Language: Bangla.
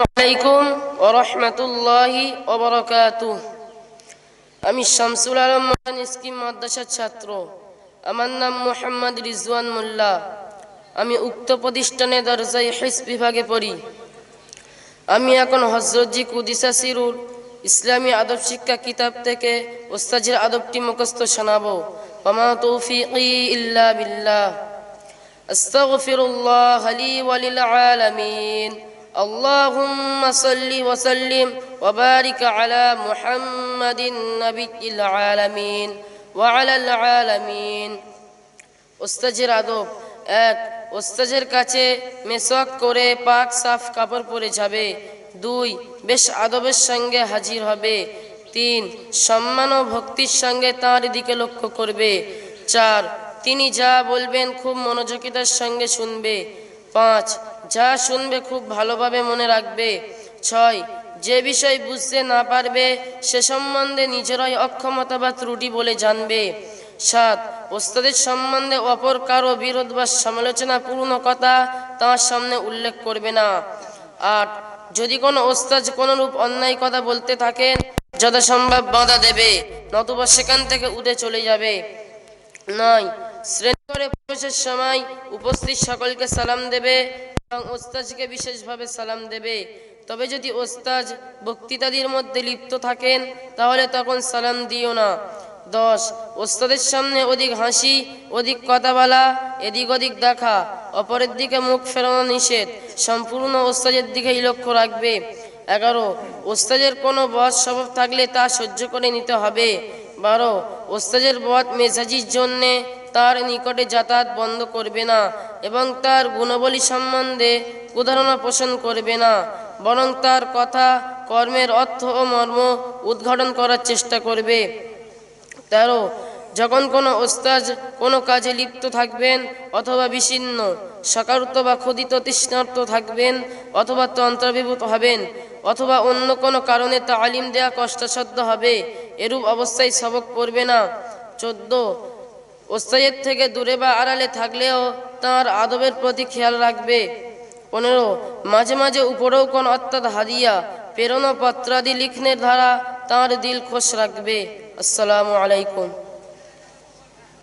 আলাইকুম ও রহমতুল্লাহি ওবরকাতু আমি শামসুল আলম মডার্ন স্কিম মাদ্রাসার ছাত্র আমার নাম মোহাম্মদ রিজওয়ান মোল্লা আমি উক্ত প্রতিষ্ঠানে দরজাই হেস বিভাগে পড়ি আমি এখন হজরতজি কুদিসা সিরুল ইসলামী আদব শিক্ষা কিতাব থেকে ওস্তাজের আদবটি মুখস্থ শোনাবো পামা তৌফিকি ইল্লা বিল্লাহ أستغفر الله لي وللعالمين اللهم صل وسلم وبارك على محمد نبي العالمين وعلى العالمين ওস্তাজের আদব এক ওস্তাজের কাছে মেসওয়াক করে পাক সাফ কাপড় পরে যাবে দুই বেশ আদবের সঙ্গে হাজির হবে তিন সম্মান ও ভক্তির সঙ্গে তাঁর দিকে লক্ষ্য করবে চার তিনি যা বলবেন খুব মনোযোগিতার সঙ্গে শুনবে পাঁচ যা শুনবে খুব ভালোভাবে মনে রাখবে। ছয়, যে বিষয় বুঝতে না পারবে, সে সম্বন্ধে নিজেরাই অক্ষমতা বা ত্রুটি বলে জানবে। সাত, ওস্তাদের সম্বন্ধে অপর কারও বিরোধ বা সমালোচনা পূর্ণ কথা তাঁর সামনে উল্লেখ করবে না। আট, যদি কোনো ওস্তাদ কোনোরূপ অন্যায় কথা বলতে থাকেন, যথাসম্ভব বাধা দেবে, নতুবা সেখান থেকে উঠে চলে যাবে। নয় শ্রেণি করে প্রবেশের সময় উপস্থিত সকলকে সালাম দেবে এবং ওস্তাজকে বিশেষভাবে সালাম দেবে। তবে যদি ওস্তাজ বক্তৃতাদির মধ্যে লিপ্ত থাকেন, তাহলে তখন সালাম দিও না। দশ, ওস্তাদের সামনে অধিক হাসি, অধিক কথা বলা এদিক ওদিক দেখা, অপরের দিকে মুখ ফেরানো নিষেধ, সম্পূর্ণ ওস্তাজের দিকেই লক্ষ্য রাখবে। এগারো ওস্তাজের কোনো বধ স্বভাব থাকলে তা সহ্য করে নিতে হবে। বারো ওস্তাজের বধ মেজাজির জন্যে তার নিকটে যাতায়াত বন্ধ করবে না এবং তার গুণবলী সম্বন্ধে উদাহরণ পোষণ করবে না, বরং তার কথা, কর্মের অর্থ ও মর্ম উদ্ঘাটন করার চেষ্টা করবে। তেরো, যখন কোনো ওস্তাজ কোনো কাজে লিপ্ত থাকবেন অথবা বিচ্ছিন্ন সকারুত বা ক্ষুদিত তৃষ্ণার্ত থাকবেন অথবা তন্ত্রাভিভূত হবেন অথবা অন্য কোনো কারণে তালিম দেয়া কষ্টসাধ্য হবে, এরূপ অবস্থায় সবক পড়বে না। চোদ্দ ওস্তাদের থেকে দূরে বা আড়ালে থাকলেও তার আদবের প্রতি খেয়াল রাখবে। পনেরো, মাঝে মাঝে উপরেও কোন অর্থাৎ হারিয়া পেরোনো পত্রাদি লিখনের ধারা তার দিল খোশ রাখবে। আসসালামু আলাইকুম।